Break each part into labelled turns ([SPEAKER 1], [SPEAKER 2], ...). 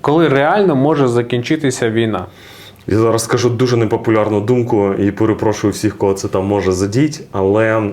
[SPEAKER 1] Коли реально може закінчитися війна?
[SPEAKER 2] Я зараз скажу дуже непопулярну думку і перепрошую всіх, кого це там може задіть. Але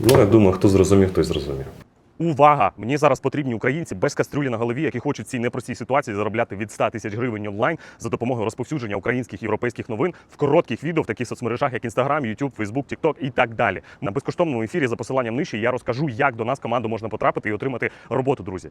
[SPEAKER 2] ну я думаю, хто зрозумів, той зрозумів.
[SPEAKER 3] Увага! Мені зараз потрібні українці без кастрюлі на голові, які хочуть в цій непростій ситуації заробляти від 100 тисяч гривень онлайн за допомогою розповсюдження українських європейських новин в коротких відео в таких соцмережах, як Instagram, YouTube, Facebook, TikTok і так далі. На безкоштовному ефірі за посиланням нижче я розкажу, як до нас команду можна потрапити і отримати роботу, друзі.